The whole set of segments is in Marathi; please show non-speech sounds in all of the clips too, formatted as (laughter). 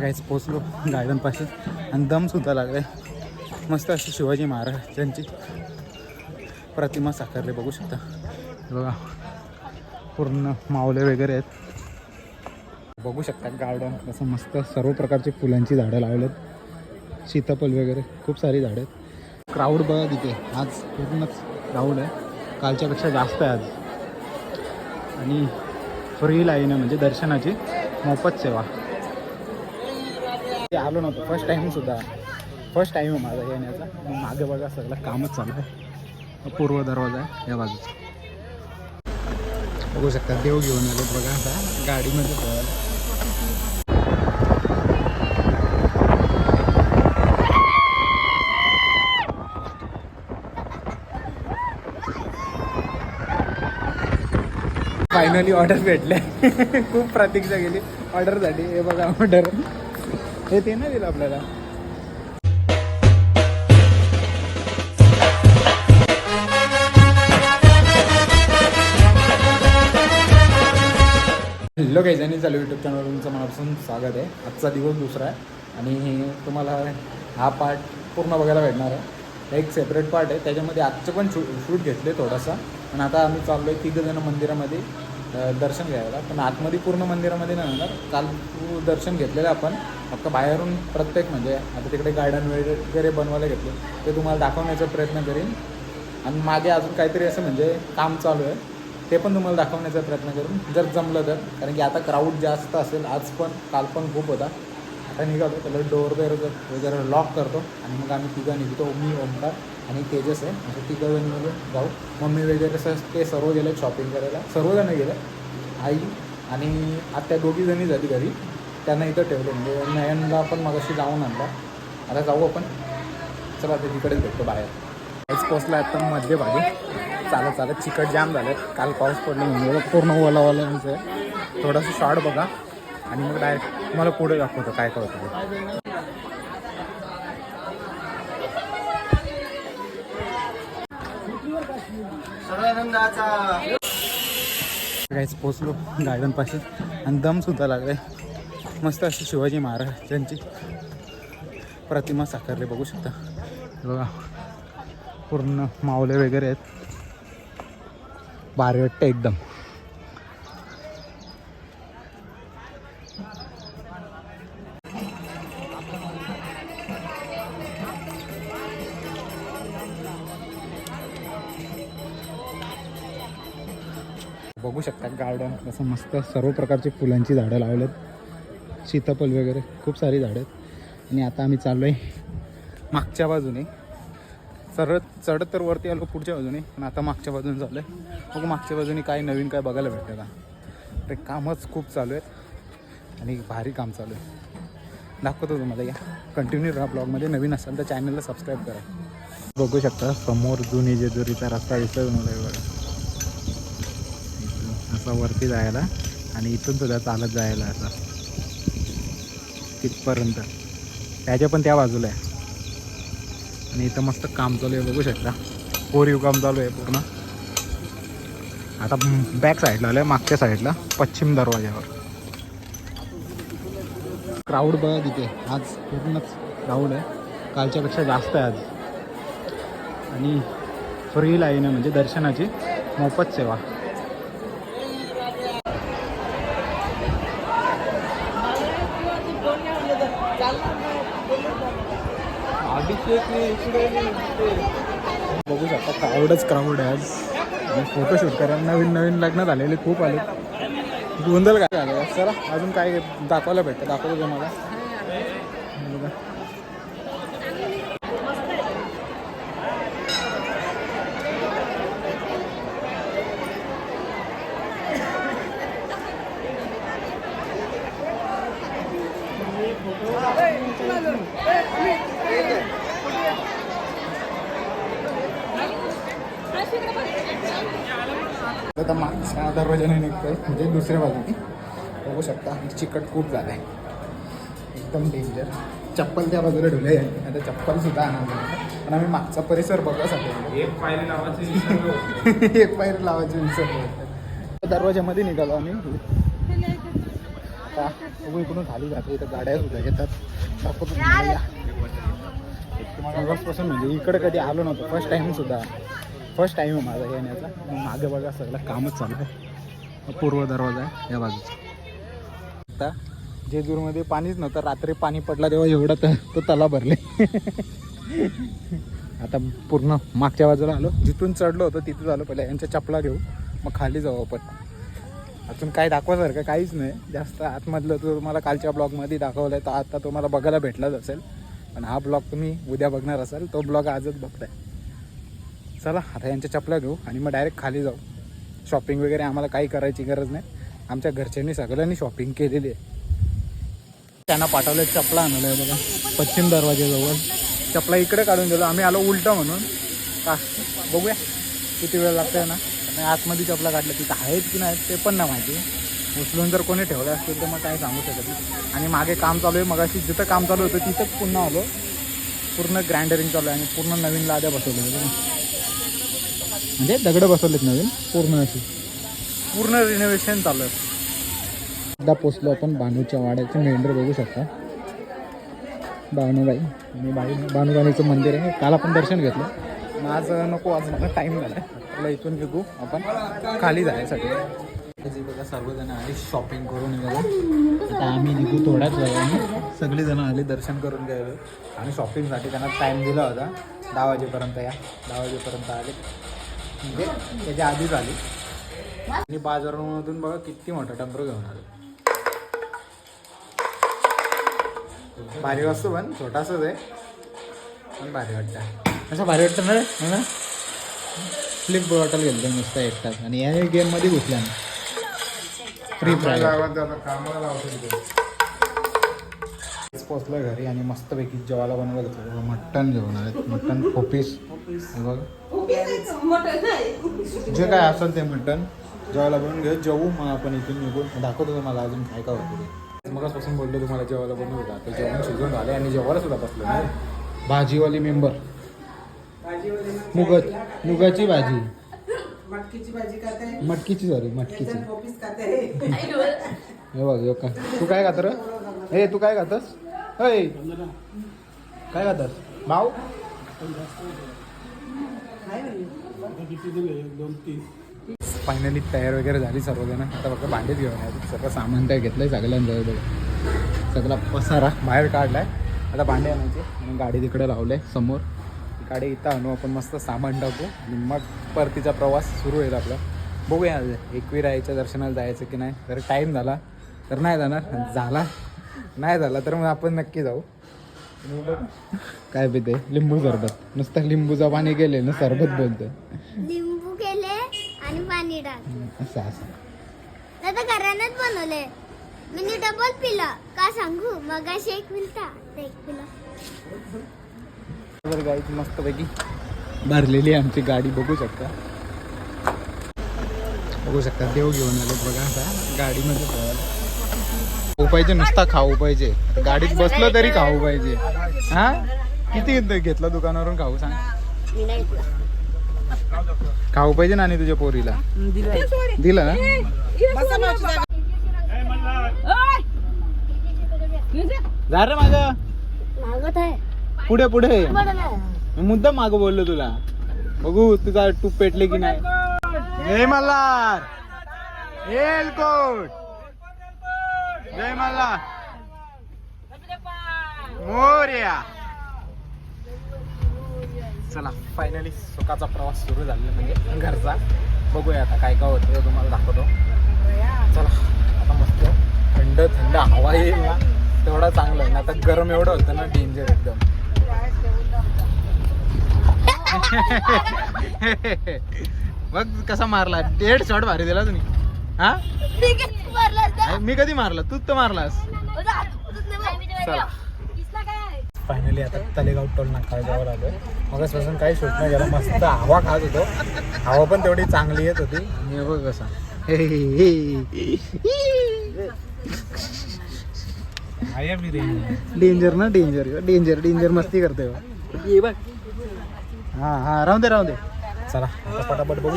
काहीच पोचलो गार्डनपाशी आणि दमसुद्धा लागले मस्त अशी शिवाजी महाराजांची प्रतिमा साकारली बघू शकता. बघा पूर्ण मावले वगैरे आहेत. बघू शकता गार्डन असं मस्त सर्व प्रकारची फुलांची झाडं लावलेत. सीताफल वगैरे खूप सारी झाडं आहेत. क्राऊड बघा तिथे. आज पूर्णच क्राऊड आहे. कालच्यापेक्षा जास्त आहे आज. आणि फ्री लाईन आहे म्हणजे दर्शनाची. मोफत सेवा. ते आलो नव्हतो. फर्स्ट टाईम सुद्धा. फर्स्ट टाईम आहे माझा येण्याचा. मग मागे बघा सगळं कामच चालू आहे. पूर्व दरवाजा आहे या बाजूचा. बघू शकता देव घेऊन आले बघा आता. गाडीमध्ये फायनली ऑर्डर भेटले. (laughs) खूप प्रतीक्षा केली. झाली हे बघा ऑर्डर हे ते नाही दिलं आपल्याला. हॅलो काही आणि चालू यूट्यूब चॅनलवर तुमचं मनापासून स्वागत आहे. आजचा दिवस दुसरा आहे आणि तुम्हाला हा पार्ट पूर्ण बघायला भेटणार आहे. एक सेपरेट पार्ट आहे. त्याच्यामध्ये आजचं पण शूट शूट घेतले थोडासा. पण आता आम्ही चाललो आहे तिघंजणं मंदिरामध्ये. दर्शन घ्यायला. पण आतमध्ये पूर्ण मंदिरामध्ये नाही होणार. काल तू दर्शन घेतलेलं आपण. फक्त बाहेरून प्रत्येक म्हणजे आता तिकडे गार्डन वगैरे बनवायला घेतले. ते तुम्हाला दाखवण्याचा प्रयत्न करीन. आणि मागे अजून काहीतरी असं म्हणजे काम चालू आहे. ते पण तुम्हाला दाखवण्याचा प्रयत्न करून. जर जमलं तर. कारण की आता क्राऊड जास्त असेल. आज पण काल पण खूप होता. आता निघालो. त्याला डोअर वेअर वगैरे लॉक करतो. आणि मग आम्ही तिघं निघतो. मी ओमकार. आणि तेजस आहे. म्हणजे तिघं जण मिळून जाऊ. मम्मी वगैरे कसं ते सर्व गेले शॉपिंग करायला. सर्वजणं गेले. आई आणि आत्या दोघी जणी झाली घरी. त्यांना इथं ठेवलं. म्हणजे नयनला पण मगाशी जाऊन आणला. आता जाऊ आपण. चला आता तिकडेच भेटतो बाहेर. काहीच पोचला आता मध्यभागी. चालत चालत चिकट जाम झालं काल पाऊस पडला म्हणजे पूर्ण ओला ओला आहे. थोडंसं शॉर्ट बघा. आणि मग डायरेक्ट तुम्हाला पुढे दाखवतो काय करतो आनंदाचा. काहीच पोचलो गार्डनपाशी आणि दम सुद्धा लागलाय. मस्त अशी शिवाजी महाराजांची प्रतिमा साकारली बघू शकता. बघा पूर्ण मावले वगैरे आहेत. भारी वाटतं एकदम. बघू शकता गार्डन असं मस्त सर्व प्रकारची फुलांची झाडं लावलेत. सीताफल वगैरे खूप सारी झाडं आहेत. आणि आता आम्ही चाललो आहे मागच्या बाजूने. सरळ चढत तर वरती आलो पुढच्या बाजूने. पण आता मागच्या बाजूने चाललो आहे मग मागच्या बाजूने काय नवीन काय बघायला भेटतं का ते कामच खूप चालू आहेत. आणि भारी काम चालू आहे. दाखवतो तुम्हाला या. कंटिन्यू राहा ब्लॉगमध्ये नवीन असाल तर चॅनलला सबस्क्राईब करा. बघू शकता समोर जुनी जेजुरीचा रस्ता दिसतोय तुम्हाला एवढं. असा वरती जायला आणि इथून सुद्धा चालत जायला असा तिथपर्यंत. त्याच्या पण त्या बाजूला आहे. आणि इथं मस्त काम चालू आहे बघू शकता. कोरीव काम चालू आहे पूर्ण. आता बॅक साईडला आलं आहे मागच्या साईडला पश्चिम दरवाज्यावर. क्राऊड बघा तिथे. आज पूर्णच क्राऊड आहे. कालच्यापेक्षा जास्त आहे आज. आणि फ्री लाईन आहे म्हणजे दर्शनाची. मोफत सेवा. बघू शकता क्राऊडच क्राऊड आहे आज. फोटोशूट करायला नवीन नवीन लग्न झालेले खूप आले. गोंधळ काय झालं सर अजून काय दाखवायला भेटतं? दाखवतो तुम्हाला हे बघा. आता मागच्या दरवाजाने निघतोय म्हणजे दुसऱ्या बाजूने. बघू शकता चिकट खूप झालं आहे एकदम डेंजर चप्पल त्या बाजूला ठेवले आहे. आता चप्पल सुद्धा आणणार पण आम्ही मागचा परिसर बघासाठी एक पायरी लावायची एक पायरी लावायची विसरलो. (laughs) दरवाजामध्ये निघालो आम्ही. आता बघू इकडून खाली जातो. इथं गाड्या सुद्धा येतात. तुम्हाला. मगाचपासून म्हणजे इकडे कधी आलो नव्हतो. फर्स्ट टाइम सुद्धा. फर्स्ट टाइम आहे माझा येण्याचा. मग मागे बघा सगळं कामच चालू आहे. पूर्व दरवाजा आहे या बाजूचा. आता जेजूरमध्ये पाणीच नव्हतं. रात्री पाणी पडला तेव्हा एवढा तर तो तला भरले. आता पूर्ण मागच्या बाजूला आलो. जिथून चढलो होतो तिथं झालो पहिले यांच्या चपला घेऊ. मग खाली जाऊ आपण. अजून काय दाखवासारखं काहीच नाही. जास्त आतमधलं तर तुम्हाला कालच्या ब्लॉगमध्ये दाखवलं आहे तर आता तुम्हाला बघायला भेटलाच असेल. पण हा ब्लॉग तुम्ही उद्या बघणार असाल. तो ब्लॉग आजच बघताय. चला आता यांच्या चपला घेऊ आणि मग डायरेक्ट खाली जाऊ. शॉपिंग वगैरे आम्हाला काही करायची गरज नाही. आमच्या घरच्यांनी सगळ्यांनी शॉपिंग केलेली आहे. त्यांना पाठवलं चपला आणलं आहे बघा. पश्चिम दरवाज्याजवळ चपला इकडे काढून दिलं. आम्ही आलो उलटं म्हणून. का? बघूया. किती वेळ लागतोय ना? आणि आतमध्ये चपला काढल्या तिथं आहेत की नाही ते पण नाही माहिती. उचलून जर कोणी ठेवलं असतील तर मग काय सांगू शकत नाही. आणि मागे काम चालू आहे. मगाशी जिथं काम चालू होतं तिथंच पुन्हा आलो. पूर्ण ग्राइंडरिंग चालू आहे आणि पूर्ण नवीन लाद्या बसवल्या म्हणजे दगडं बसवलेत नवीन पूर्ण अशी. पूर्ण रिनोव्हेशन चालू आहे. एकदा पोचलो आपण बानूच्या वाड्याचे मेंढर बघू शकता. बानूबाई आणि बाई बानूबाईचं मंदिर आहे. काल आपण दर्शन घेतलं. आज नको आज मला टाईम झाला आपल्याला इथून निघू. आपण खाली जायसाठी. जी बघा सर्वजण आले शॉपिंग करून निघालो आता आम्ही निघू थोड्याच वेळाने. सगळेजण आले दर्शन करून गेलो आणि शॉपिंगसाठी त्यांना टाईम दिला होता. दहा वाजेपर्यंत या. दहा वाजेपर्यंत आले. म्हणजे त्याच्या आधीच आली आणि बाजारामधून बघा किती मोठा टंपर घेऊन आलो. भारी वाजतो पण छोटासाच आहे. पण भारी वाटतं. असं भारी वाटतं ना? हो ना? फ्लिप बॉटल घेतलं नुसतं एकटाच. आणि या गेममध्ये घुसल्या ना. फ्री फायर कामाला लावतो पोचलो घरी आणि मस्तपैकी जेवायला बनवलं होतं मटण घेऊन आले मटण खोपीस. बघ. जे काय असेल ते मटण जेवायला बनवून घेऊ. जेवू मग आपण इथून निघून दाखवतो तुम्हाला अजून काय काय होतं मगाचपासून बोललो तुम्हाला जेवायला बनवू होता ते जेवण शिजून झाले आणि जेवायला सुद्धा बसलो नाही. भाजीवाली मेंबर. मुग मुगाची भाजी. मटकीची भाजी खाते. मटकीची सॉरी मटकीची. हे बघ का तू काय खात र? हे तू काय खातस अय काय खातस भाऊ? फायनली तयार वगैरे झाली सर्वजण. आता फक्त भांडेच घेऊन आहे. सगळं सामान काय घेतलंय सगळ्यांजवळ बघा. सगळा पसारा बाहेर काढलाय. आता भांडे आणायचे. म्हणून गाडी तिकडे लावलंय समोर. गाडी इथं आणू. आपण मस्त सामान टाकू. आणि मग परतीचा प्रवास सुरू होईल आपला. बघूया एकविराईच्या दर्शनाला जायचं की नाही. तर टाईम झाला तर नाही जाणार. झाला नाही झाला तर मग आपण नक्की जाऊ. काय पिते लिंबू सरबत. नुसतं लिंबूचं पाणी गेले ना सरबत बोलतं लिंबू केले आणि पाणी टाक. असं असं. तर घरानच बनवले. मी डबल पिला. का सांगू? मग एक पिलता आता एक पिला. तर गाईची मस्तपैकी भरलेली आहे आमची गाडी. बघू शकता. बघू शकता देव घेऊन आले बघा आता. गाडीमध्ये. खाऊ पाहिजे नुसता खाऊ पाहिजे. गाडीत बसलं तरी खाऊ पाहिजे. हा? किती घेतलं दुकानावरून खाऊ सांग? खाऊ पाहिजे ना आणि तुझ्या पोरीला. दिलं? जा रे माझं पुढे पुढे. मुद्दा मुद्दाम माग बोललो तुला. बघू तुझा टूप पेटले की नाही. हे मल्हार. एलकोट जय मोर्या चला फायनली सुखाचा प्रवास सुरू झालेला म्हणजे घरचा बघूया आता काय काय होतं तुम्हाला दाखवतो. चला आता मस्त थंड थंड हवा येईल ना. तेवढा चांगलं आहे ना. आता गरम एवढं होतं ना डेंजर एकदम. (laughs) मग कसा मारला. डेड शॉट भारी दिला तुम्ही. हा? मी? मी कधी मारला? तूच तर मारलास. चला. फायनली आता तलेगाव टोल नाका जावं लागलोय मगाचपासून काही शूट नाही गेला मस्त हवा खात होतो. हवा पण तेवढी चांगली येत होती. हे बघ कसा. डेंजर ना डेंजर डेंजर डेंजर मस्ती करतोय. हो. बघ. हा हा राहून दे राहून दे. चला पटापट बघू.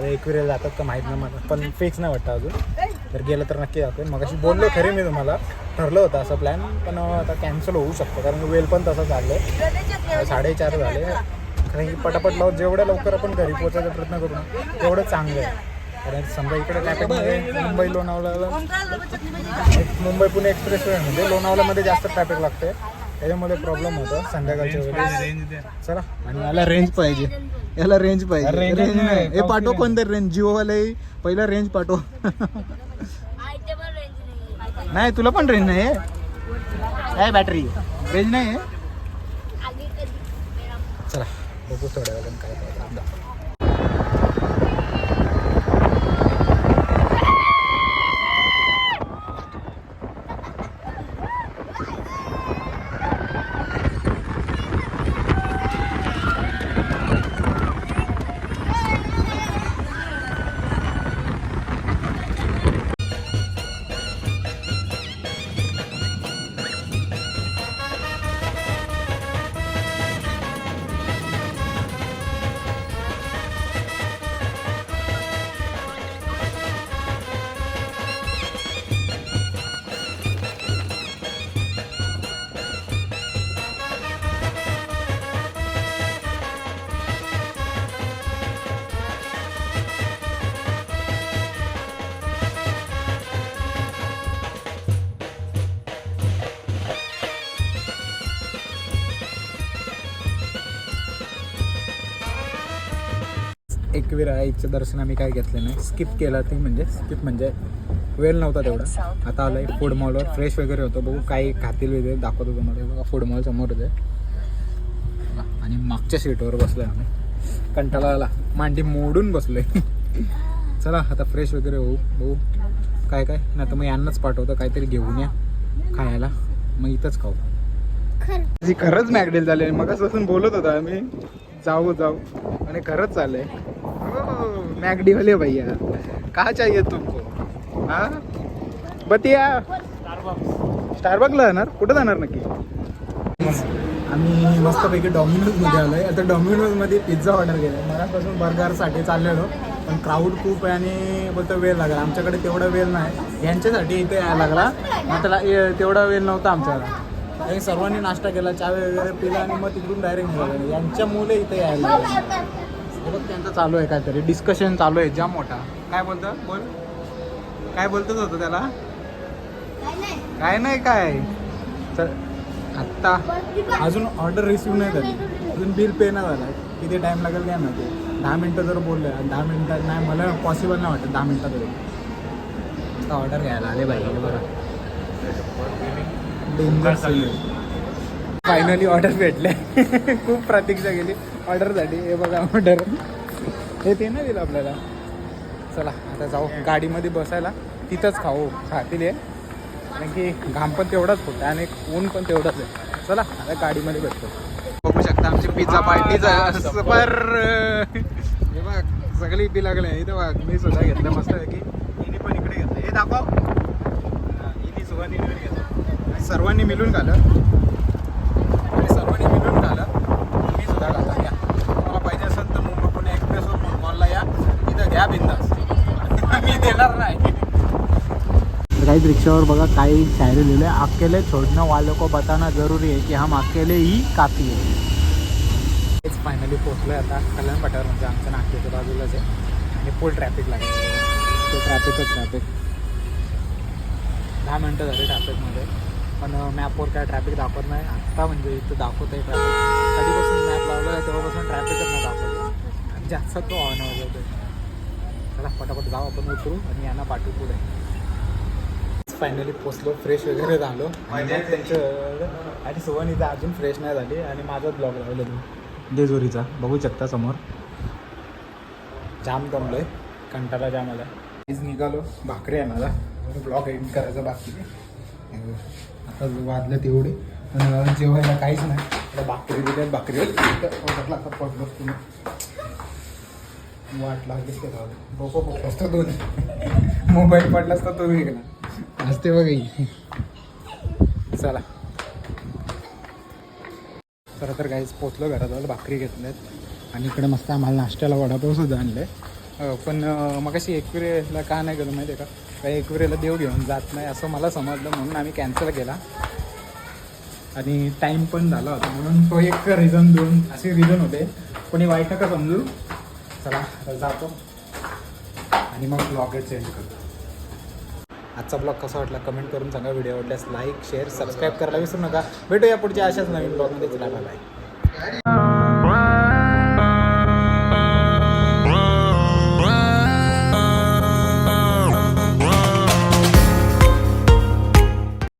आता एक वेळेला जातात का माहीत नाही मला. पण फिक्स नाही वाटतं अजून. तर गेलं तर नक्की जातोय. मग अशी बोललो खरी मी तुम्हाला. ठरलं होतं असं प्लॅन पण आता कॅन्सल होऊ शकतो. कारण वेल पण तसं चाललं आहे साडेचार झाले. कारण की पटापट लावून जेवढ्या लवकर आपण घरी पोहोचायचा प्रयत्न करू ना तेवढं चांगलं आहे. कारण समजा इकडे ट्रॅफिकमध्ये मुंबई लोणावळ्याला एक मुंबई पुणे एक्सप्रेस वे म्हणजे लोणावळ्यामध्ये जास्त ट्रॅफिक लागते त्याच्यामुळे प्रॉब्लेम होतो. संध्याकाळच्या वेळेस. चला आणि मला रेंज पाहिजे. याला रेंज पाहिजे. रेंज नाही, नाही. हे पाठव नाही. कोणतरी रेंज जिओवाले पहिला रेंज पाठव. नाही तुला पण रेंज नाही आहे बॅटरी रेंज नाही आहे चला बघू थोड्या वेळानं काय काय एकवीर आईचं दर्शन आम्ही काय घेतलं नाही. स्किप केला ते म्हणजे स्किप म्हणजे वेळ नव्हता तेवढा. आता आलोय फूड मॉलवर फ्रेश वगैरे होतो. बघू काय खातील वगैरे दाखवतो तुम्हाला. बघा फूड मॉल समोर आहे. बघा. आणि मागच्या सीटवर बसलोय आम्ही. कंटाळा आला मांडी मोडून बसलोय. (laughs) चला आता फ्रेश वगैरे होऊ. बघू काय काय. नाही तर मग यांनाच पाठवतो. काहीतरी घेऊन या खायला. मग इथंच खाऊ. जी खरंच मॅगडेल झाले. मग असं बोलत होता आम्ही. जाऊ जाऊ. आणि खरंच चाललंय. मॅगडी वाले भैया। का चाहिए तुमको? हा? बतिया। स्टारबकला जाणार? कुठं जाणार नक्की? आम्ही मस्तपैकी डॉमिनोजमध्ये आलो आहे आता डॉमिनोजमध्ये पिझ्झा ऑर्डर केला मगापासून बर्गरसाठी चाललेलो. पण क्राऊड खूप आहे आणि बोलतो वेळ लागला. आमच्याकडे तेवढा वेळ नाही. यांच्यासाठी इथे यायला लागला. मग त्याला तेवढा वेळ नव्हता आमच्याकडे. आणि सर्वांनी नाश्ता केला चहा वगैरे पिला आणि मग तिकडून डायरेक्ट निघाले. यांच्यामुळे इथे यायला लागला. बघ त्यांचं चालू आहे काहीतरी. डिस्कशन चालू आहे. जाम मोठा. काय बोलतं? बोल. काय बोलतच होतं त्याला? काय नाही काय. चल. आत्ता. अजून ऑर्डर रिसिव्ह नाही झाली. अजून बिल पे नाही झालं. किती टाईम लागेल काय माहिती. दहा मिनटं जर बोलले दहा मिनटात नाही मला पॉसिबल नाही वाटत दहा मिनटात होईल ऑर्डर घ्यायला आले बाई हे बघा फायनली ऑर्डर भेटले. (laughs) खूप प्रतीक्षा केली. ऑर्डरसाठी हे बघा ऑर्डर हे ते नाही दिलं आपल्याला. चला आता जाऊ. गाडीमध्ये बसायला तिथंच खाऊ. खातील हे. कारण की घाम पण तेवढाच होता आणि ऊन पण तेवढंच आहे. चला आता गाडीमध्ये भेटतो. बघू शकता आमची पिझ्झा पार्टीचा पर हे बघ सगळी पी लागले इथं बघ मी सुद्धा घेतलं. मस्त आहे की. हिने पण इकडे घेतलं. हे दाखव. हिने मिळून घेतलं. सर्वांनी मिळून खाल्लं आणि सर्वांनी मिळून खाल्लं मी सुद्धा खाल्ला या मला पाहिजे असेल तर मुंबई पुणे एक्सप्रेसवर मॉलला या इथं घ्या बिंदास मी देणार नाही गाइस रिक्शावर बघा काही शायरी लिहिले अकेले छोड़ना वालों को बताना जरूरी है कि हम अकेले ही काफी है तेच फायनली पोहोचलोय आता. कल्याण पठार म्हणजे आमच्या नाक्याच्या बाजूलाच आहे. आणि फुल ट्रॅफिक लागेल. तो ट्रॅफिकच ट्रॅफिक दहा मिनटं झाले ट्रॅफिकमध्ये पण मॅपवर काय ट्रॅफिक दाखवत नाही. आत्ता म्हणजे इथं दाखवत आहे ट्रॅफिक कधीपासून मॅप लावलं आहे तेव्हापासून ट्रॅफिकच नाही दाखवलं आणि जास्त तो ऑन वाजवतो चला पटापट जाऊ आपण उतरू आणि यांना पाठवू पुढे. फायनली पोचलो फ्रेश वगैरे झालो. आणि त्यांचं आणि सुवनीचा अजून फ्रेश नाही झाली आणि माझाच ब्लॉग लावला तू. देजोरीचा. बघू शकता समोर. जाम जमलोय. कंटाळा जाम आला आज निघालो. भाकरी आहे मला ब्लॉग एडिट करायचा बाकी आहे. आता वाजलं तेवढे पण जेवायला काहीच नाही. आता भाकरी दिल्यात भाकरी आता पडलो तुम्ही वाट लागलीच का बोको बोको असतो दोन मोबाईल पडलास तर तो वेगळा. असते बघ चला. चला तर काहीच पोचलो घराजवळ भाकरी घेतल्यात. आणि इकडे मस्त आम्हाला नाश्त्याला वडापाव सुद्धा आणले. पण मग अशी एकविरेला का नाही गेलो माहिती आहे का? काही एकविरेला देव घेऊन जात नाही असं मला समजलं म्हणून आम्ही कॅन्सल केला. आणि टाईम पण झाला होता म्हणून तो एक रिझन देऊन असे रिझन होते. कोणी वाईट नका समजू. चला जातो. आणि मग ब्लॉग चेंज करतो. आजचा ब्लॉग कसा वाटला कमेंट करून सांगा. व्हिडिओ आवडल्यास लाईक शेअर सबस्क्राईब करायला विसरू नका. भेटूया पुढच्या अशाच नवीन ब्लॉगमध्ये. चला बाय बाय